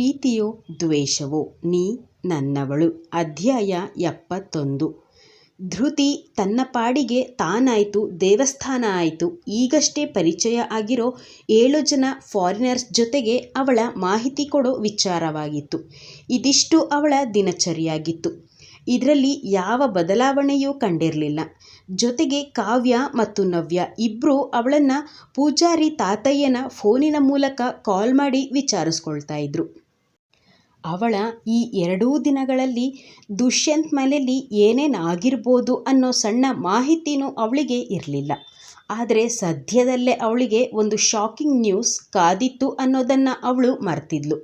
ಪ್ರೀತಿಯೋ ದ್ವೇಷವೋ ನೀ ನನ್ನವಳು. ಅಧ್ಯಾಯ ಎಪ್ಪತ್ತೊಂದು. ಧೃತಿ ತನ್ನ ಪಾಡಿಗೆ ತಾನಾಯಿತು, ದೇವಸ್ಥಾನ ಆಯಿತು. ಈಗಷ್ಟೇ ಪರಿಚಯ ಆಗಿರೋ ಏಳು ಜನ ಫಾರಿನರ್ಸ್ ಜೊತೆಗೆ ಅವಳ ಮಾಹಿತಿ ಕೊಡೋ ವಿಚಾರವಾಗಿತ್ತು. ಇದಿಷ್ಟು ಅವಳ ದಿನಚರಿಯಾಗಿತ್ತು. ಇದರಲ್ಲಿ ಯಾವ ಬದಲಾವಣೆಯೂ ಕಂಡಿರಲಿಲ್ಲ. ಜೊತೆಗೆ ಕಾವ್ಯ ಮತ್ತು ನವ್ಯ ಇಬ್ಬರೂ ಅವಳನ್ನು ಪೂಜಾರಿ ತಾತಯ್ಯನ ಫೋನಿನ ಮೂಲಕ ಕಾಲ್ ಮಾಡಿ ವಿಚಾರಿಸ್ಕೊಳ್ತಾ ಇದ್ರು. ಅವಳ ಈ ಎರಡೂ ದಿನಗಳಲ್ಲಿ ದುಷ್ಯಂತ್ ಮನೆಯಲ್ಲಿ ಏನೇನು ಆಗಿರ್ಬೋದು ಅನ್ನೋ ಸಣ್ಣ ಮಾಹಿತಿನೂ ಅವಳಿಗೆ ಇರಲಿಲ್ಲ. ಆದರೆ ಸದ್ಯದಲ್ಲೇ ಅವಳಿಗೆ ಒಂದು ಶಾಕಿಂಗ್ ನ್ಯೂಸ್ ಕಾದಿತ್ತು ಅನ್ನೋದನ್ನು ಅವಳು ಮರ್ತಿದ್ಲು.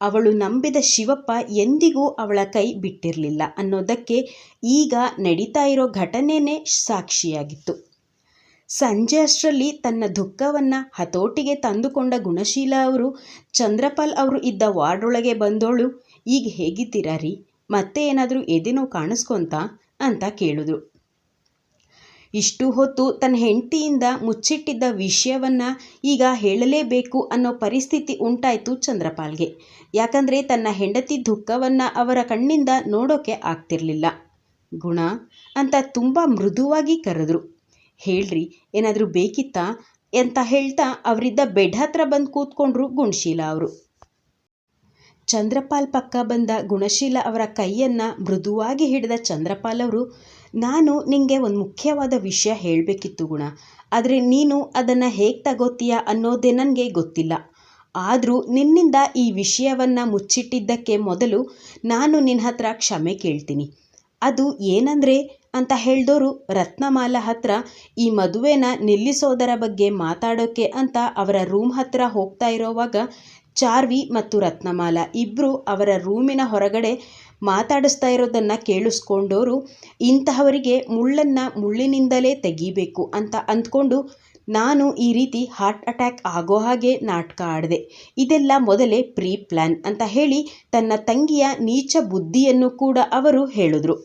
ಅವಳು ನಂಬಿದ ಶಿವಪ್ಪ ಎಂದಿಗೂ ಅವಳ ಕೈ ಬಿಟ್ಟಿರಲಿಲ್ಲ ಅನ್ನೋದಕ್ಕೆ ಈಗ ನಡೀತಾ ಇರೋ ಘಟನೆನೇ ಸಾಕ್ಷಿಯಾಗಿತ್ತು. ಸಂಜೆ ಅಷ್ಟರಲ್ಲಿ ತನ್ನ ದುಃಖವನ್ನು ಹತೋಟಿಗೆ ತಂದುಕೊಂಡ ಗುಣಶೀಲ ಅವರು, ಚಂದ್ರಪಾಲ್ ಅವರು ಇದ್ದ ವಾರ್ಡೊಳಗೆ ಬಂದೋಳು, ಈಗ ಹೇಗಿದ್ದೀರಾ ರೀ? ಮತ್ತೆ ಏನಾದರೂ ಎದೆನೋ ಕಾಣಿಸ್ಕೊಂತ? ಅಂತ ಕೇಳಿದ್ರು. ಇಷ್ಟು ಹೊತ್ತು ತನ್ನ ಹೆಂಡತಿಯಿಂದ ಮುಚ್ಚಿಟ್ಟಿದ್ದ ವಿಷಯವನ್ನು ಈಗ ಹೇಳಲೇಬೇಕು ಅನ್ನೋ ಪರಿಸ್ಥಿತಿ ಉಂಟಾಯಿತು ಚಂದ್ರಪಾಲ್ಗೆ. ಯಾಕಂದರೆ ತನ್ನ ಹೆಂಡತಿ ದುಃಖವನ್ನು ಅವರ ಕಣ್ಣಿಂದ ನೋಡೋಕೆ ಆಗ್ತಿರಲಿಲ್ಲ. ಗುಣ ಅಂತ ತುಂಬ ಮೃದುವಾಗಿ ಕರೆದ್ರು. ಹೇಳ್ರಿ, ಏನಾದರೂ ಬೇಕಿತ್ತಾ? ಅಂತ ಹೇಳ್ತಾ ಅವರಿದ್ದ ಬೆಡ್ ಹತ್ರ ಬಂದು ಕೂತ್ಕೊಂಡ್ರು ಗುಣಶೀಲ ಅವರು. ಚಂದ್ರಪಾಲ್ ಪಕ್ಕ ಬಂದ ಗುಣಶೀಲ ಅವರ ಕೈಯನ್ನು ಮೃದುವಾಗಿ ಹಿಡಿದ ಚಂದ್ರಪಾಲ್ ಅವರು, ನಾನು ನಿಮಗೆ ಒಂದು ಮುಖ್ಯವಾದ ವಿಷಯ ಹೇಳಬೇಕಿತ್ತು ಗುಣ, ಆದರೆ ನೀನು ಅದನ್ನು ಹೇಗೆ ತಗೋತೀಯ ಅನ್ನೋದೇ ನನಗೆ ಗೊತ್ತಿಲ್ಲ. ಆದರೂ ನಿನ್ನಿಂದ ಈ ವಿಷಯವನ್ನು ಮುಚ್ಚಿಟ್ಟಿದ್ದಕ್ಕೆ ಮೊದಲು ನಾನು ನಿನ್ನ ಹತ್ರ ಕ್ಷಮೆ ಕೇಳ್ತೀನಿ. ಅದು ಏನಂದರೆ ಅಂತ ಹೇಳ್ದೋರು ರತ್ನಮಾಲ ಹತ್ರ ಈ ಮದುವೆನ ನಿಲ್ಲಿಸೋದರ ಬಗ್ಗೆ ಮಾತಾಡೋಕ್ಕೆ ಅಂತ ಅವರ ರೂಮ್ ಹತ್ರ ಹೋಗ್ತಾ ಇರೋವಾಗ ಚಾರ್ವಿ ಮತ್ತು ರತ್ನಮಾಲ ಇಬ್ಬರು ಅವರ ರೂಮಿನ ಹೊರಗಡೆ ಮಾತಾಡಿಸ್ತಾ ಇರೋದನ್ನು ಕೇಳಿಸ್ಕೊಂಡವರು ಇಂತಹವರಿಗೆ ಮುಳ್ಳನ್ನು ಮುಳ್ಳಿನಿಂದಲೇ ತೆಗಿಬೇಕು ಅಂತ ಅಂದ್ಕೊಂಡು ನಾನು ಈ ರೀತಿ ಹಾರ್ಟ್ ಅಟ್ಯಾಕ್ ಆಗೋ ಹಾಗೆ ನಾಟಕ ಆಡಿದೆ. ಇದೆಲ್ಲ ಮೊದಲೇ ಪ್ರೀ ಪ್ಲ್ಯಾನ್ ಅಂತ ಹೇಳಿ ತನ್ನ ತಂಗಿಯ ನೀಚ ಬುದ್ಧಿಯನ್ನು ಕೂಡ ಅವರು ಹೇಳಿದ್ರು.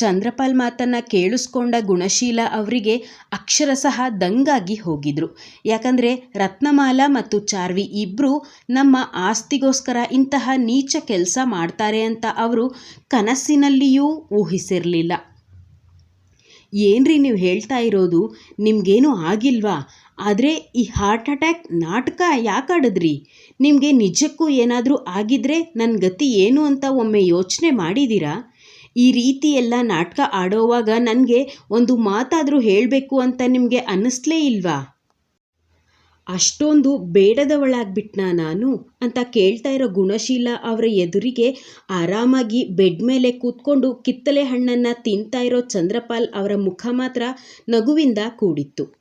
ಚಂದ್ರಪಾಲ್ ಮಾತನ್ನು ಕೇಳಿಸ್ಕೊಂಡ ಗುಣಶೀಲ ಅವರಿಗೆ ಅಕ್ಷರಶಃ ದಂಗಾಗಿ ಹೋಗಿದ್ರು. ಯಾಕಂದರೆ ರತ್ನಮಾಲ ಮತ್ತು ಚಾರ್ವಿ ಇಬ್ಬರು ನಮ್ಮ ಆಸ್ತಿಗೋಸ್ಕರ ಇಂತಹ ನೀಚ ಕೆಲಸ ಮಾಡ್ತಾರೆ ಅಂತ ಅವರು ಕನಸಿನಲ್ಲಿಯೂ ಊಹಿಸಿರಲಿಲ್ಲ. ಏನ್ರಿ ನೀವು ಹೇಳ್ತಾ ಇರೋದು? ನಿಮಗೇನು ಆಗಿಲ್ವಾ? ಆದರೆ ಈ ಹಾರ್ಟ್ ಅಟ್ಯಾಕ್ ನಾಟಕ ಯಾಕಾಡಿದ್ರಿ ನಿಮಗೆ ನಿಜಕ್ಕೂ ಏನಾದರೂ ಆಗಿದ್ರೆ ನನ್ನ ಗತಿ ಏನು ಅಂತ ಒಮ್ಮೆ ಯೋಚನೆ ಮಾಡಿದ್ದೀರಾ ಈ ರೀತಿ ಎಲ್ಲ ನಾಟಕ ಆಡೋವಾಗ ನನಗೆ ಒಂದು ಮಾತಾದರೂ ಹೇಳಬೇಕು ಅಂತ ನಿಮಗೆ ಅನ್ನಿಸ್ಲೇ ಇಲ್ವಾ? ಅಷ್ಟೊಂದು ಬೇಡದವಳಾಗ್ಬಿಟ್ನಾ ನಾನು ಅಂತ ಕೇಳ್ತಾ ಇರೋ ಗುಣಶೀಲ ಅವರ ಎದುರಿಗೆ ಆರಾಮಾಗಿ ಬೆಡ್ ಮೇಲೆ ಕೂತ್ಕೊಂಡು ಕಿತ್ತಲೆ ಹಣ್ಣನ್ನು ತಿಂತಾ ಇರೋ ಚಂದ್ರಪಾಲ್ ಅವರ ಮುಖ ಮಾತ್ರ ನಗುವಿಂದ ಕೂಡಿತ್ತು.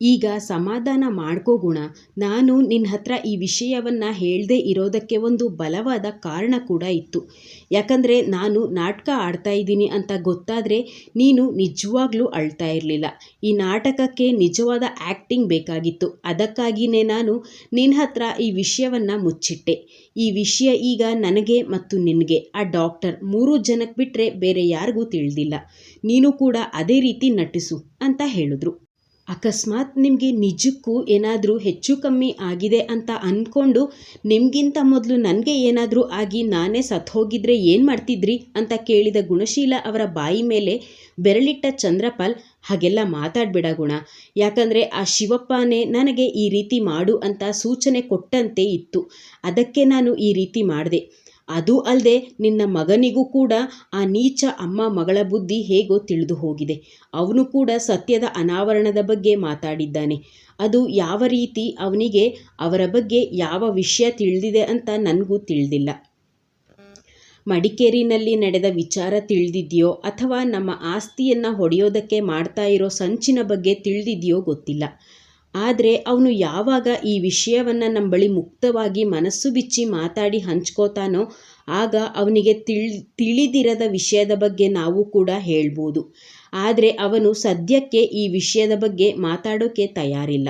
ಈಗ ಸಮಾಧಾನ ಮಾಡ್ಕೋ ಗುಣ. ನಾನು ನಿನ್ನ ಹತ್ರ ಈ ವಿಷಯವನ್ನು ಹೇಳದೇ ಇರೋದಕ್ಕೆ ಒಂದು ಬಲವಾದ ಕಾರಣ ಕೂಡ ಇತ್ತು. ಯಾಕಂದರೆ ನಾನು ನಾಟಕ ಆಡ್ತಾ ಇದ್ದೀನಿ ಅಂತ ಗೊತ್ತಾದರೆ ನೀನು ನಿಜವಾಗ್ಲೂ ಅಳ್ತಾ ಇರಲಿಲ್ಲ. ಈ ನಾಟಕಕ್ಕೆ ನಿಜವಾದ ಆ್ಯಕ್ಟಿಂಗ್ ಬೇಕಾಗಿತ್ತು. ಅದಕ್ಕಾಗಿಯೇ ನಾನು ನಿನ್ನ ಹತ್ರ ಈ ವಿಷಯವನ್ನು ಮುಚ್ಚಿಟ್ಟೆ. ಈ ವಿಷಯ ಈಗ ನನಗೆ ಮತ್ತು ನಿನಗೆ, ಆ ಡಾಕ್ಟರ್ ಮೂರು ಜನಕ್ಕೆ ಬಿಟ್ಟರೆ ಬೇರೆ ಯಾರಿಗೂ ತಿಳಿದಿಲ್ಲ. ನೀನು ಕೂಡ ಅದೇ ರೀತಿ ನಟಿಸು ಅಂತ ಹೇಳಿದ್ರು. ಅಕಸ್ಮಾತ್ ನಿಮಗೆ ನಿಜಕ್ಕೂ ಏನಾದರೂ ಹೆಚ್ಚು ಕಮ್ಮಿ ಆಗಿದೆ ಅಂತ ಅಂದ್ಕೊಂಡು ನಿಮಗಿಂತ ಮೊದಲು ನನಗೆ ಏನಾದರೂ ಆಗಿ ನಾನೇ ಸತ್ತು ಹೋಗಿದ್ರೆ ಏನು ಮಾಡ್ತಿದ್ರಿ ಅಂತ ಕೇಳಿದ ಗುಣಶೀಲ ಅವರ ಬಾಯಿ ಮೇಲೆ ಬೆರಳಿಟ್ಟ ಚಂದ್ರಪಾಲ್, ಹಾಗೆಲ್ಲ ಮಾತಾಡಬೇಡ ಗುಣ. ಯಾಕಂದರೆ ಆ ಶಿವಪ್ಪನೇ ನನಗೆ ಈ ರೀತಿ ಮಾಡು ಅಂತ ಸೂಚನೆ ಕೊಟ್ಟಂತೆ ಇತ್ತು. ಅದಕ್ಕೆ ನಾನು ಈ ರೀತಿ ಮಾಡಿದೆ. ಅದು ಅಲ್ಲದೆ ನಿನ್ನ ಮಗನಿಗೂ ಕೂಡ ಆ ನೀಚ ಅಮ್ಮ ಮಗಳ ಬುದ್ಧಿ ಹೇಗೋ ತಿಳಿದು ಹೋಗಿದೆ. ಅವನು ಕೂಡ ಸತ್ಯದ ಅನಾವರಣದ ಬಗ್ಗೆ ಮಾತಾಡಿದ್ದಾನೆ. ಅದು ಯಾವ ರೀತಿ ಅವನಿಗೆ ಅವರ ಬಗ್ಗೆ ಯಾವ ವಿಷಯ ತಿಳಿದಿದೆ ಅಂತ ನನಗೂ ತಿಳಿದಿಲ್ಲ. ಮಡಿಕೇರಿನಲ್ಲಿ ನಡೆದ ವಿಚಾರ ತಿಳಿದಿದೆಯೋ ಅಥವಾ ನಮ್ಮ ಆಸ್ತಿಯನ್ನು ಹೊಡೆಯೋದಕ್ಕೆ ಮಾಡ್ತಾ ಇರೋ ಸಂಚಿನ ಬಗ್ಗೆ ತಿಳಿದಿದೆಯೋ ಗೊತ್ತಿಲ್ಲ. ಆದರೆ ಅವನು ಯಾವಾಗ ಈ ವಿಷಯವನ್ನು ನಮ್ಮ ಬಳಿ ಮುಕ್ತವಾಗಿ ಮನಸ್ಸು ಬಿಚ್ಚಿ ಮಾತಾಡಿ ಹಂಚ್ಕೋತಾನೋ, ಆಗ ಅವನಿಗೆ ತಿಳ್, ತಿಳಿದಿರದ ವಿಷಯದ ಬಗ್ಗೆ ನಾವು ಕೂಡ ಹೇಳ್ಬೋದು. ಆದರೆ ಅವನು ಸದ್ಯಕ್ಕೆ ಈ ವಿಷಯದ ಬಗ್ಗೆ ಮಾತಾಡೋಕ್ಕೆ ತಯಾರಿಲ್ಲ.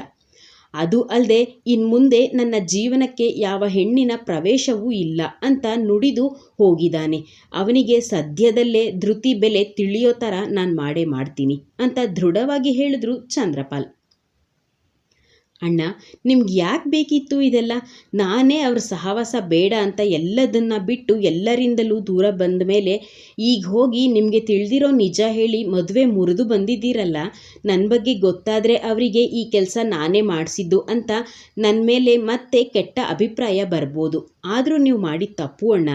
ಅದು ಅಲ್ಲದೆ ಇನ್ನು ಮುಂದೆ ನನ್ನ ಜೀವನಕ್ಕೆ ಯಾವ ಹೆಣ್ಣಿನ ಪ್ರವೇಶವೂ ಇಲ್ಲ ಅಂತ ನುಡಿದು ಹೋಗಿದ್ದಾನೆ. ಅವನಿಗೆ ಸದ್ಯದಲ್ಲೇ ಧೃತಿ ಬೆಲೆ ತಿಳಿಯೋ ಥರ ನಾನು ಮಾಡೇ ಮಾಡ್ತೀನಿ ಅಂತ ದೃಢವಾಗಿ ಹೇಳಿದ್ರು ಚಂದ್ರಪಾಲ್. ಅಣ್ಣ, ನಿಮ್ಗೆ ಯಾಕೆ ಬೇಕಿತ್ತು ಇದೆಲ್ಲ? ನಾನೇ ಅವ್ರ ಸಹವಾಸ ಬೇಡ ಅಂತ ಎಲ್ಲದನ್ನ ಬಿಟ್ಟು ಎಲ್ಲರಿಂದಲೂ ದೂರ ಬಂದ ಮೇಲೆ ಈಗ ಹೋಗಿ ನಿಮಗೆ ತಿಳಿದಿರೋ ನಿಜ ಹೇಳಿ ಮದುವೆ ಮುರಿದು ಬಂದಿದ್ದೀರಲ್ಲ ನನ್ನ ಬಗ್ಗೆ ಗೊತ್ತಾದರೆ ಅವರಿಗೆ ಈ ಕೆಲಸ ನಾನೇ ಮಾಡಿಸಿದ್ದು ಅಂತ ನನ್ನ ಮೇಲೆ ಮತ್ತೆ ಕೆಟ್ಟ ಅಭಿಪ್ರಾಯ ಬರ್ಬೋದು. ಆದರೂ ನೀವು ಮಾಡಿದ ತಪ್ಪು ಅಣ್ಣ.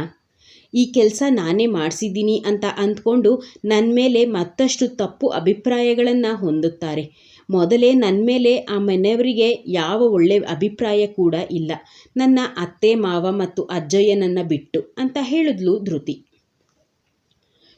ಈ ಕೆಲಸ ನಾನೇ ಮಾಡಿಸಿದ್ದೀನಿ ಅಂತ ಅಂದ್ಕೊಂಡು ನನ್ನ ಮೇಲೆ ಮತ್ತಷ್ಟು ತಪ್ಪು ಅಭಿಪ್ರಾಯಗಳನ್ನು ಹೊಂದುತ್ತಾರೆ. ಮೊದಲೇ ನನ್ನ ಮೇಲೆ ಆ ಮನೆಯವರಿಗೆ ಯಾವ ಒಳ್ಳೆಯ ಅಭಿಪ್ರಾಯ ಕೂಡ ಇಲ್ಲ. ನನ್ನ ಅತ್ತೆ, ಮಾವ ಮತ್ತು ಅಜ್ಜಯ್ಯನನ್ನು ಬಿಟ್ಟು ಅಂತ ಹೇಳಿದ್ಲು ಧೃತಿ.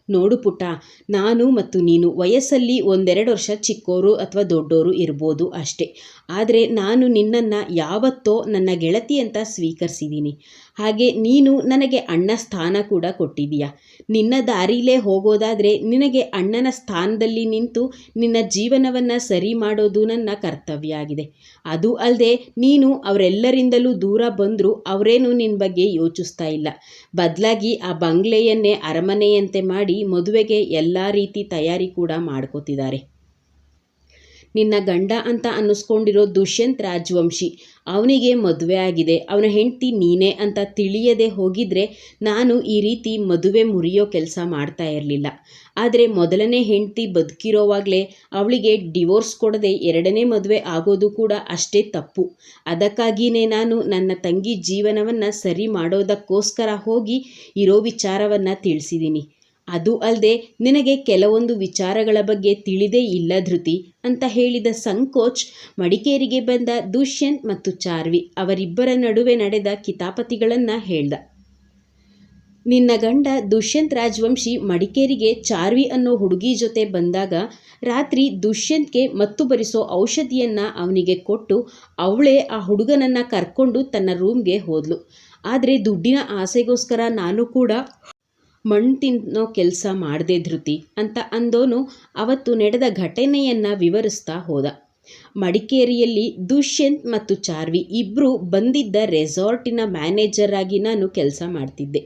ನೋಡು ಪುಟ್ಟ, ನಾನು ಮತ್ತು ನೀನು ವಯಸ್ಸಲ್ಲಿ ಒಂದೆರಡು ವರ್ಷ ಚಿಕ್ಕೋರು ಅಥವಾ ದೊಡ್ಡೋರು ಇರ್ಬೋದು ಅಷ್ಟೇ. ಆದರೆ ನಾನು ನಿನ್ನನ್ನು ಯಾವತ್ತೋ ನನ್ನ ಗೆಳತಿ ಅಂತ ಸ್ವೀಕರಿಸಿದ್ದೀನಿ ಹಾಗೆ ನೀನು ನನಗೆ ಅಣ್ಣ ಸ್ಥಾನ ಕೂಡ ಕೊಟ್ಟಿದ್ದೀಯ? ನಿನ್ನ ದಾರಿಲೇ ಹೋಗೋದಾದರೆ ನಿನಗೆ ಅಣ್ಣನ ಸ್ಥಾನದಲ್ಲಿ ನಿಂತು ನಿನ್ನ ಜೀವನವನ್ನು ಸರಿ ಮಾಡೋದು ನನ್ನ ಕರ್ತವ್ಯ ಆಗಿದೆ. ಅದು ಅಲ್ಲದೆ ನೀನು ಅವರೆಲ್ಲರಿಂದಲೂ ದೂರ ಬಂದರೂ ಅವರೇನು ನಿನ್ನ ಬಗ್ಗೆ ಯೋಚಿಸ್ತಾ ಇಲ್ಲ. ಬದಲಾಗಿ ಆ ಬಂಗ್ಲೆಯನ್ನೇ ಅರಮನೆಯಂತೆ ಮಾಡಿ ಮದುವೆಗೆ ಎಲ್ಲ ರೀತಿ ತಯಾರಿ ಕೂಡ ಮಾಡ್ಕೋತಿದ್ದಾರೆ. ನಿನ್ನ ಗಂಡ ಅಂತ ಅನ್ನಿಸ್ಕೊಂಡಿರೋ ದುಷ್ಯಂತ್ ರಾಜವಂಶಿ, ಅವನಿಗೆ ಮದುವೆ ಆಗಿದೆ, ಅವನ ಹೆಂಡತಿ ನೀನೇ ಅಂತ ತಿಳಿಯದೆ ಹೋಗಿದ್ರೆ ನಾನು ಈ ರೀತಿ ಮದುವೆ ಮುರಿಯೋ ಕೆಲಸ ಮಾಡ್ತಾ ಇರಲಿಲ್ಲ. ಆದರೆ ಮೊದಲನೇ ಹೆಂಡತಿ ಬದುಕಿರೋವಾಗಲೇ ಅವಳಿಗೆ ಡಿವೋರ್ಸ್ ಕೊಡದೆ ಎರಡನೇ ಮದುವೆ ಆಗೋದು ಕೂಡ ಅಷ್ಟೇ ತಪ್ಪು. ಅದಕ್ಕಾಗಿಯೇ ನಾನು ನನ್ನ ತಂಗಿ ಜೀವನವನ್ನು ಸರಿ ಮಾಡೋದಕ್ಕೋಸ್ಕರ ಹೋಗಿ ಇರೋ ವಿಚಾರವನ್ನು ತಿಳಿಸಿದ್ದೀನಿ ಅದು ಅಲ್ಲದೆ ನಿನಗೆ ಕೆಲವೊಂದು ವಿಚಾರಗಳ ಬಗ್ಗೆ ತಿಳಿದೇ ಇಲ್ಲ ಧೃತಿ ಅಂತ ಹೇಳಿದ ಸಂಕೋಚ್ ಮಡಿಕೇರಿಗೆ ಬಂದ ದುಷ್ಯಂತ್ ಮತ್ತು ಚಾರ್ವಿ ಅವರಿಬ್ಬರ ನಡುವೆ ನಡೆದ ಕಿತಾಪತಿಗಳನ್ನು ಹೇಳ್ದ. ನಿನ್ನ ಗಂಡ ದುಷ್ಯಂತ್ ರಾಜವಂಶಿ ಮಡಿಕೇರಿಗೆ ಚಾರ್ವಿ ಅನ್ನೋ ಹುಡುಗಿ ಜೊತೆ ಬಂದಾಗ ರಾತ್ರಿ ದುಷ್ಯಂತ್ಗೆ ಮತ್ತು ಬರಿಸೋ ಔಷಧಿಯನ್ನು ಅವನಿಗೆ ಕೊಟ್ಟು ಅವಳೇ ಆ ಹುಡುಗನನ್ನು ಕರ್ಕೊಂಡು ತನ್ನ ರೂಮ್ಗೆ ಹೋದ್ಲು. ಆದರೆ ದುಡ್ಡಿನ ಆಸೆಗೋಸ್ಕರ ನಾನು ಕೂಡ ಮಣ್ಣು ತಿನ್ನೋ ಕೆಲಸ ಮಾಡದೆ ಧೃತಿ ಅಂತ ಅಂದೋನು ಅವತ್ತು ನಡೆದ ಘಟನೆಯನ್ನು ವಿವರಿಸ್ತಾ ಹೋದ. ಮಡಿಕೇರಿಯಲ್ಲಿ ದುಷ್ಯಂತ್ ಮತ್ತು ಚಾರ್ವಿ ಇಬ್ಬರು ಬಂದಿದ್ದ ರೆಸಾರ್ಟಿನ ಮ್ಯಾನೇಜರ್ ಆಗಿ ನಾನು ಕೆಲಸ ಮಾಡ್ತಿದ್ದೆ.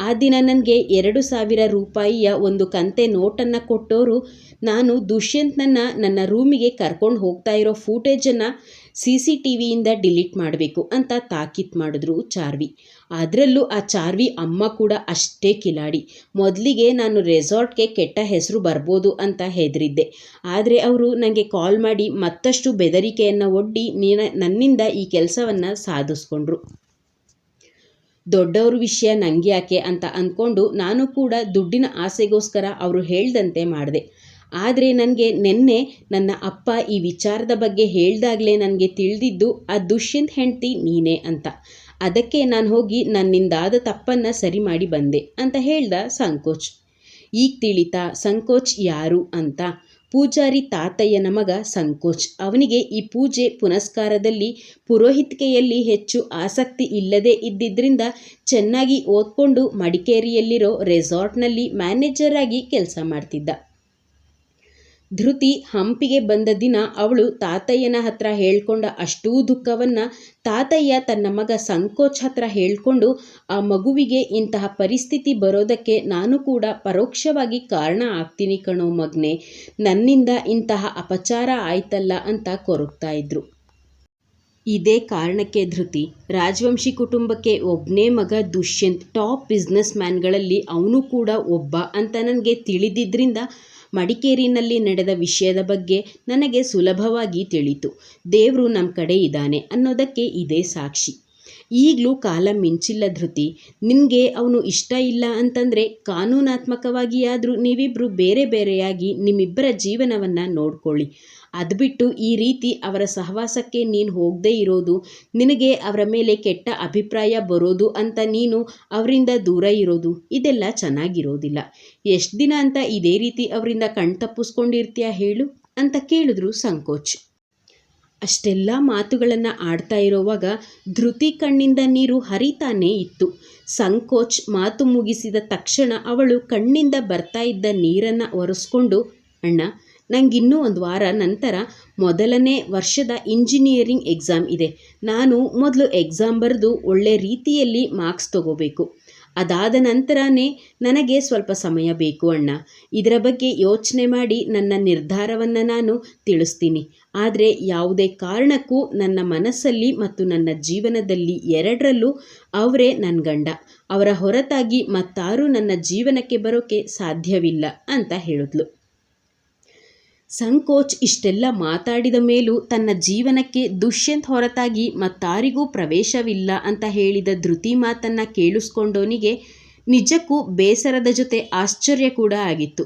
ಆ ದಿನ ನನಗೆ ಎರಡು ಸಾವಿರ ರೂಪಾಯಿಯ ಒಂದು ಕಂತೆ ನೋಟನ್ನು ಕೊಟ್ಟವರು ನಾನು ದುಷ್ಯಂತ್ನನ್ನು ನನ್ನ ರೂಮಿಗೆ ಕರ್ಕೊಂಡು ಹೋಗ್ತಾ ಇರೋ ಫೂಟೇಜನ್ನು ಸಿ ಸಿ ಟಿ ವಿಯಿಂದ ಡಿಲೀಟ್ ಮಾಡಬೇಕು ಅಂತ ತಾಕೀತು ಮಾಡಿದ್ರು ಚಾರ್ವಿ. ಅದರಲ್ಲೂ ಆ ಚಾರ್ವಿ ಅಮ್ಮ ಕೂಡ ಅಷ್ಟೇ ಕಿಲಾಡಿ. ಮೊದಲಿಗೆ ನಾನು ರೆಸಾರ್ಟ್ಗೆ ಕೆಟ್ಟ ಹೆಸರು ಬರ್ಬೋದು ಅಂತ ಹೆದರಿದ್ದೆ. ಆದರೆ ಅವರು ನನಗೆ ಕಾಲ್ ಮಾಡಿ ಮತ್ತಷ್ಟು ಬೆದರಿಕೆಯನ್ನು ಒಡ್ಡಿ ನೀನ, ನನ್ನಿಂದ ಈ ಕೆಲಸವನ್ನು ಸಾಧಿಸ್ಕೊಂಡ್ರು. ದೊಡ್ಡವ್ರ ವಿಷಯ ನನಗೆ ಯಾಕೆ ಅಂತ ಅಂದ್ಕೊಂಡು ನಾನು ಕೂಡ ದುಡ್ಡಿನ ಆಸೆಗೋಸ್ಕರ ಅವರು ಹೇಳ್ದಂತೆ ಮಾಡಿದೆ. ಆದರೆ ನನಗೆ ನಿನ್ನೆ ನನ್ನ ಅಪ್ಪ ಈ ವಿಚಾರದ ಬಗ್ಗೆ ಹೇಳ್ದಾಗಲೇ ನನಗೆ ತಿಳಿದಿದ್ದು, ಆ ದುಷ್ಯಂತ್ ಹೆಂಡ್ತಿ ನೀನೇ ಅಂತ. ಅದಕ್ಕೆ ನಾನು ಹೋಗಿ ನನ್ನಿಂದಾದ ತಪ್ಪನ್ನು ಸರಿ ಮಾಡಿ ಬಂದೆ ಅಂತ ಹೇಳ್ದ ಸಂಕೋಚ್. ಈಗ ತಿಳಿತಾ ಸಂಕೋಚ್ ಯಾರು ಅಂತ. ಪೂಜಾರಿ ತಾತಯ್ಯನ ಮಗ ಸಂಕೋಚ್. ಅವನಿಗೆ ಈ ಪೂಜೆ ಪುನಸ್ಕಾರದಲ್ಲಿ ಪುರೋಹಿತಿಕೆಯಲ್ಲಿ ಹೆಚ್ಚು ಆಸಕ್ತಿ ಇಲ್ಲದೇ ಇದ್ದಿದ್ದರಿಂದ ಚೆನ್ನಾಗಿ ಓದ್ಕೊಂಡು ಮಡಿಕೇರಿಯಲ್ಲಿರೋ ರೆಸಾರ್ಟ್ನಲ್ಲಿ ಮ್ಯಾನೇಜರ್ ಆಗಿ ಕೆಲಸ ಮಾಡ್ತಿದ್ದ. ಧೃತಿ ಹಂಪಿಗೆ ಬಂದ ದಿನ ಅವಳು ತಾತಯ್ಯನ ಹತ್ರ ಹೇಳ್ಕೊಂಡ ಅಷ್ಟೂ ದುಃಖವನ್ನು ತಾತಯ್ಯ ತನ್ನ ಮಗ ಸಂಕೋಚ್ ಹತ್ರ ಹೇಳ್ಕೊಂಡು ಆ ಮಗುವಿಗೆ ಇಂತಹ ಪರಿಸ್ಥಿತಿ ಬರೋದಕ್ಕೆ ನಾನು ಕೂಡ ಪರೋಕ್ಷವಾಗಿ ಕಾರಣ ಆಗ್ತೀನಿ ಕಣೋ ಮಗ್ನೆ. ನನ್ನಿಂದ ಇಂತಹ ಅಪಚಾರ ಆಯ್ತಲ್ಲ ಅಂತ ಕೊರಗ್ತಾ ಇದ್ರು. ಇದೇ ಕಾರಣಕ್ಕೆ ಧೃತಿ, ರಾಜವಂಶಿ ಕುಟುಂಬಕ್ಕೆ ಒಬ್ಬನೇ ಮಗ ದುಷ್ಯಂತ್, ಟಾಪ್ ಬಿಸ್ನೆಸ್ ಮ್ಯಾನ್ಗಳಲ್ಲಿ ಅವನು ಕೂಡ ಒಬ್ಬ ಅಂತ ನನಗೆ ತಿಳಿದಿದ್ದರಿಂದ ಮಡಿಕೇರಿನಲ್ಲಿ ನಡೆದ ವಿಷಯದ ಬಗ್ಗೆ ನನಗೆ ಸುಲಭವಾಗಿ ತಿಳಿತು. ದೇವರು ನಮ್ಮ ಕಡೆ ಇದ್ದಾನೆ ಅನ್ನೋದಕ್ಕೆ ಇದೇ ಸಾಕ್ಷಿ. ಈಗಲೂ ಕಾಲ ಮಿಂಚಿಲ್ಲ ಧೃತಿ. ನಿನಗೆ ಅವನು ಇಷ್ಟ ಇಲ್ಲ ಅಂತಂದರೆ ಕಾನೂನಾತ್ಮಕವಾಗಿಯಾದರೂ ನೀವಿಬ್ಬರು ಬೇರೆ ಬೇರೆಯಾಗಿ ನಿಮ್ಮಿಬ್ಬರ ಜೀವನವನ್ನು ನೋಡ್ಕೊಳ್ಳಿ. ಅದು ಬಿಟ್ಟು ಈ ರೀತಿ ಅವರ ಸಹವಾಸಕ್ಕೆ ನೀನು ಹೋಗದೇ ಇರೋದು, ನಿನಗೆ ಅವರ ಮೇಲೆ ಕೆಟ್ಟ ಅಭಿಪ್ರಾಯ ಬರೋದು ಅಂತ ನೀನು ಅವರಿಂದ ದೂರ ಇರೋದು, ಇದೆಲ್ಲ ಚೆನ್ನಾಗಿರೋದಿಲ್ಲ. ಎಷ್ಟು ದಿನ ಅಂತ ಇದೇ ರೀತಿ ಅವರಿಂದ ಕಣ್ತಪ್ಪಿಸ್ಕೊಂಡಿರ್ತೀಯ ಹೇಳು? ಅಂತ ಕೇಳಿದ್ರು ಸಂಕೋಚ್. ಅಷ್ಟೆಲ್ಲ ಮಾತುಗಳನ್ನು ಆಡ್ತಾ ಇರೋವಾಗ ಧೃತಿ ಕಣ್ಣಿಂದ ನೀರು ಹರಿತಾನೇ ಇತ್ತು. ಸಂಕೋಚ್ ಮಾತು ಮುಗಿಸಿದ ತಕ್ಷಣ ಅವಳು ಕಣ್ಣಿಂದ ಬರ್ತಾ ಇದ್ದ ನೀರನ್ನು ಒರೆಸ್ಕೊಂಡು, ಅಣ್ಣ ನನಗಿನ್ನೂ ಒಂದು ವಾರ ನಂತರ ಮೊದಲನೇ ವರ್ಷದ ಇಂಜಿನಿಯರಿಂಗ್ ಎಕ್ಸಾಮ್ ಇದೆ. ನಾನು ಮೊದಲು ಎಕ್ಸಾಮ್ ಬರೆದು ಒಳ್ಳೆ ರೀತಿಯಲ್ಲಿ ಮಾರ್ಕ್ಸ್ ತಗೋಬೇಕು. ಅದಾದ ನಂತರನೇ ನನಗೆ ಸ್ವಲ್ಪ ಸಮಯ ಬೇಕು ಅಣ್ಣ. ಇದರ ಬಗ್ಗೆ ಯೋಚನೆ ಮಾಡಿ ನನ್ನ ನಿರ್ಧಾರವನ್ನು ನಾನು ತಿಳಿಸ್ತೀನಿ. ಆದರೆ ಯಾವುದೇ ಕಾರಣಕ್ಕೂ ನನ್ನ ಮನಸ್ಸಲ್ಲಿ ಮತ್ತು ನನ್ನ ಜೀವನದಲ್ಲಿ ಎರಡರಲ್ಲೂ ಅವರೇ ನನ್ನ ಗಂಡ. ಅವರ ಹೊರತಾಗಿ ಮತ್ತಾರೂ ನನ್ನ ಜೀವನಕ್ಕೆ ಬರೋಕೆ ಸಾಧ್ಯವಿಲ್ಲ ಅಂತ ಹೇಳಿದ್ಲು. ಸಂಕೋಚ್ ಇಷ್ಟೆಲ್ಲ ಮಾತಾಡಿದ ಮೇಲೂ ತನ್ನ ಜೀವನಕ್ಕೆ ದುಷ್ಯಂತ್ ಹೊರತಾಗಿ ಮತ್ತಾರಿಗೂ ಪ್ರವೇಶವಿಲ್ಲ ಅಂತ ಹೇಳಿದ ಧೃತಿ ಮಾತನ್ನು ಕೇಳಿಸ್ಕೊಂಡವನಿಗೆ ನಿಜಕ್ಕೂ ಬೇಸರದ ಜೊತೆ ಆಶ್ಚರ್ಯ ಕೂಡ ಆಗಿತ್ತು.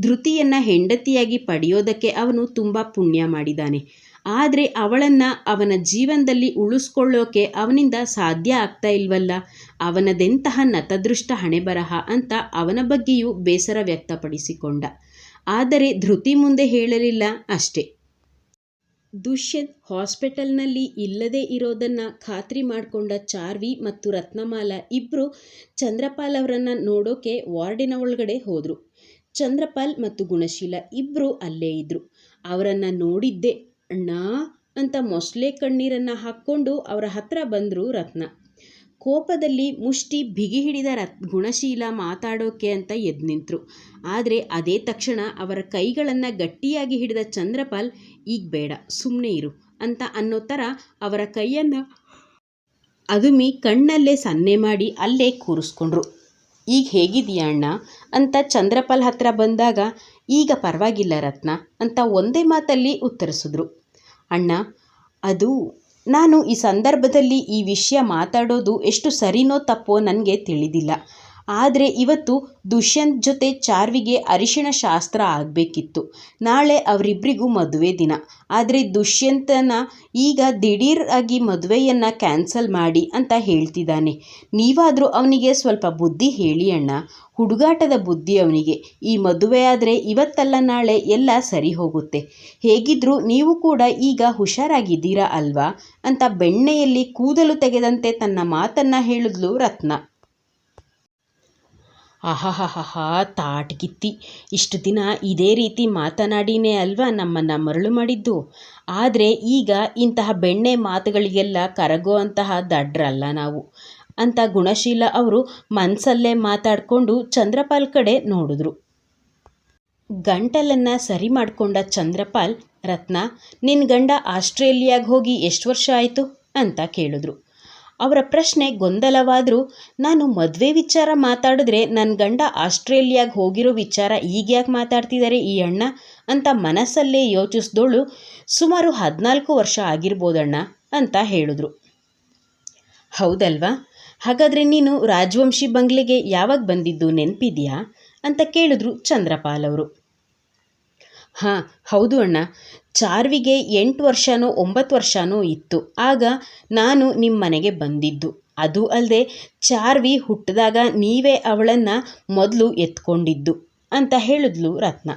ಧೃತಿಯನ್ನು ಹೆಂಡತಿಯಾಗಿ ಪಡೆಯೋದಕ್ಕೆ ಅವನು ತುಂಬ ಪುಣ್ಯ ಮಾಡಿದ್ದಾನೆ ಆದರೆ ಅವಳನ್ನು ಅವನ ಜೀವನದಲ್ಲಿ ಉಳಿಸ್ಕೊಳ್ಳೋಕೆ ಅವನಿಂದ ಸಾಧ್ಯ ಆಗ್ತಾ ಇಲ್ವಲ್ಲ? ಅವನದೆಂತಹ ನತದೃಷ್ಟ ಹಣೆಬರಹ ಅಂತ ಅವನ ಬಗ್ಗೆಯೂ ಬೇಸರ ವ್ಯಕ್ತಪಡಿಸಿಕೊಂಡ. ಆದರೆ ಧೃತಿ ಮುಂದೆ ಹೇಳಲಿಲ್ಲ ಅಷ್ಟೇ. ದುಷ್ಯಂತ್ ಹಾಸ್ಪಿಟಲ್ನಲ್ಲಿ ಇಲ್ಲದೇ ಇರೋದನ್ನು ಖಾತ್ರಿ ಮಾಡಿಕೊಂಡ ಚಾರ್ವಿ ಮತ್ತು ರತ್ನಮಾಲ ಇಬ್ಬರು ಚಂದ್ರಪಾಲ್ ಅವರನ್ನು ನೋಡೋಕೆ ವಾರ್ಡಿನ ಒಳಗಡೆ ಹೋದರು. ಚಂದ್ರಪಾಲ್ ಮತ್ತು ಗುಣಶೀಲ ಇಬ್ಬರು ಅಲ್ಲೇ ಇದ್ದರು ಅವರನ್ನು ನೋಡಿದ್ದೆ, ಅಣ್ಣ ಅಂತ ಮೊಸಳೆ ಕಣ್ಣೀರನ್ನು ಹಾಕ್ಕೊಂಡು ಅವರ ಹತ್ರ ಬಂದರು ರತ್ನ. ಕೋಪದಲ್ಲಿ ಮುಷ್ಟಿ ಬಿಗಿ ಹಿಡಿದ ರತ್, ಗುಣಶೀಲ ಮಾತಾಡೋಕೆ ಅಂತ ಎದ್ದು ನಿಂತರು ಆದರೆ ಅದೇ ತಕ್ಷಣ ಅವರ ಕೈಗಳನ್ನು ಗಟ್ಟಿಯಾಗಿ ಹಿಡಿದ ಚಂದ್ರಪಾಲ್, ಈಗ ಬೇಡ ಸುಮ್ಮನೆ ಇರು ಅಂತ ಅನ್ನೋ ಥರ ಅವರ ಕೈಯನ್ನು ಅದುಮಿ ಕಣ್ಣಲ್ಲೇ ಸನ್ನೆ ಮಾಡಿ ಅಲ್ಲೇ ಕೂರಿಸ್ಕೊಂಡ್ರು. ಈಗ ಹೇಗಿದೆಯಾ ಅಣ್ಣ? ಅಂತ ಚಂದ್ರಪಾಲ್ ಹತ್ರ ಬಂದಾಗ, ಈಗ ಪರವಾಗಿಲ್ಲ ರತ್ನ ಅಂತ ಒಂದೇ ಮಾತಲ್ಲಿ ಉತ್ತರಿಸಿದ್ರು. ಅಣ್ಣ, ಅದು ನಾನು ಈ ಸಂದರ್ಭದಲ್ಲಿ ಈ ವಿಷಯ ಮಾತಾಡೋದು ಎಷ್ಟು ಸರಿನೋ ತಪ್ಪೋ ನನಗೆ ತಿಳಿದಿಲ್ಲ. ಆದರೆ ಇವತ್ತು ದುಷ್ಯಂತ್ ಜೊತೆ ಚಾರ್ವಿಗೆ ಅರಿಶಿಣ ಶಾಸ್ತ್ರ ಆಗಬೇಕಿತ್ತು. ನಾಳೆ ಅವರಿಬ್ಬರಿಗೂ ಮದುವೆ ದಿನ. ಆದರೆ ದುಷ್ಯಂತನ ಈಗ ದಿಢೀರ್ ಆಗಿ ಮದುವೆಯನ್ನು ಕ್ಯಾನ್ಸಲ್ ಮಾಡಿ ಅಂತ ಹೇಳ್ತಿದ್ದಾನೆ. ನೀವಾದರೂ ಅವನಿಗೆ ಸ್ವಲ್ಪ ಬುದ್ಧಿ ಹೇಳಿ ಅಣ್ಣ. ಹುಡುಗಾಟದ ಬುದ್ಧಿ ಅವನಿಗೆ. ಈ ಮದುವೆ ಆದರೆ ಇವತ್ತಲ್ಲ ನಾಳೆ ಎಲ್ಲ ಸರಿ ಹೋಗುತ್ತೆ. ಹೇಗಿದ್ರೂ ನೀವು ಕೂಡ ಈಗ ಹುಷಾರಾಗಿದ್ದೀರಾ ಅಲ್ವಾ? ಅಂತ ಬೆಣ್ಣೆಯಲ್ಲಿ ಕೂದಲು ತೆಗೆದಂತೆ ತನ್ನ ಮಾತನ್ನು ಹೇಳಿದ್ಲು ರತ್ನ. ಆಹಾಹಾಹಾ ತಾಟ್ಗಿತ್ತಿ. ಇಷ್ಟು ದಿನ ಇದೇ ರೀತಿ ಮಾತನಾಡಿನೇ ಅಲ್ವಾ ನಮ್ಮನ್ನು ಮರಳು ಮಾಡಿದ್ದು? ಆದರೆ ಈಗ ಇಂತಹ ಬೆಣ್ಣೆ ಮಾತುಗಳಿಗೆಲ್ಲ ಕರಗುವಂತಹ ದಡ್ರಲ್ಲ ನಾವು. ಅಂತ ಗುಣಶೀಲ ಅವರು ಮನಸಲ್ಲೇ ಮಾತಾಡಿಕೊಂಡು ಚಂದ್ರಪಾಲ್ ಕಡೆ ನೋಡಿದ್ರು. ಗಂಟಲನ್ನು ಸರಿ ಮಾಡಿಕೊಂಡ ಚಂದ್ರಪಾಲ್, ರತ್ನ ನಿನ್ನ ಗಂಡ ಆಸ್ಟ್ರೇಲಿಯಾಗೆ ಹೋಗಿ ಎಷ್ಟು ವರ್ಷ ಆಯಿತು? ಅಂತ ಕೇಳಿದ್ರು. ಅವರ ಪ್ರಶ್ನೆ ಗೊಂದಲವಾದರೂ, ನಾನು ಮದುವೆ ವಿಚಾರ ಮಾತಾಡಿದ್ರೆ ನನ್ನ ಗಂಡ ಆಸ್ಟ್ರೇಲಿಯಾಗೆ ಹೋಗಿರೋ ವಿಚಾರ ಈಗ ಯಾಕೆ ಮಾತಾಡ್ತಿದ್ದಾರೆ ಈ ಅಣ್ಣ? ಅಂತ ಮನಸ್ಸಲ್ಲೇ ಯೋಚಿಸಿದೋಳು, ಸುಮಾರು ಹದಿನಾಲ್ಕು ವರ್ಷ ಆಗಿರ್ಬೋದಣ್ಣ, ಅಂತ ಹೇಳಿದ್ರು. ಹೌದಲ್ವಾ? ಹಾಗಾದರೆ ನೀನು ರಾಜವಂಶಿ ಬಂಗ್ಲೆಗೆ ಯಾವಾಗ ಬಂದಿದ್ದು ನೆನಪಿದೆಯಾ? ಅಂತ ಕೇಳಿದ್ರು ಚಂದ್ರಪಾಲ್ ಅವರು. ಹಾಂ, ಹೌದು ಅಣ್ಣ. ಚಾರ್ವಿಗೆ ಎಂಟು ವರ್ಷನೋ ಒಂಬತ್ತು ವರ್ಷನೋ ಇತ್ತು. ಆಗ ನಾನು ನಿಮ್ಮ ಮನೆಗೆ ಬಂದಿದ್ದು. ಅದು ಅಲ್ಲದೆ ಚಾರ್ವಿ ಹುಟ್ಟಿದಾಗ ನೀವೇ ಅವಳನ್ನು ಮೊದಲು ಎತ್ಕೊಂಡಿದ್ದು ಅಂತ ಹೇಳಿದ್ಲು ರತ್ನ.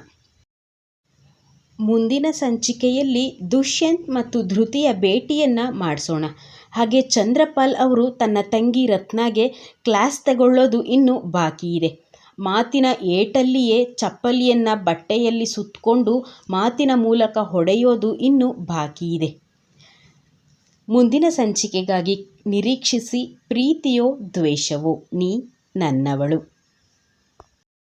ಮುಂದಿನ ಸಂಚಿಕೆಯಲ್ಲಿ ದುಷ್ಯಂತ್ ಮತ್ತು ಧೃತಿಯ ಭೇಟಿಯನ್ನು ಮಾಡಿಸೋಣ. ಹಾಗೆ ಚಂದ್ರಪಾಲ್ ಅವರು ತನ್ನ ತಂಗಿ ರತ್ನಾಗೆ ಕ್ಲಾಸ್ ತಗೊಳ್ಳೋದು ಇನ್ನೂ ಬಾಕಿ ಇದೆ. ಮಾತಿನ ಏಟಲ್ಲಿಯೇ ಚಪ್ಪಲಿಯನ್ನು ಬಟ್ಟೆಯಲ್ಲಿ ಸುತ್ತಕೊಂಡು ಮಾತಿನ ಮೂಲಕ ಹೊಡೆಯೋದು ಇನ್ನೂ ಬಾಕಿ ಇದೆ. ಮುಂದಿನ ಸಂಚಿಕೆಗಾಗಿ ನಿರೀಕ್ಷಿಸಿ ಪ್ರೀತಿಯೋ ದ್ವೇಷವೋ ನೀ ನನ್ನವಳು.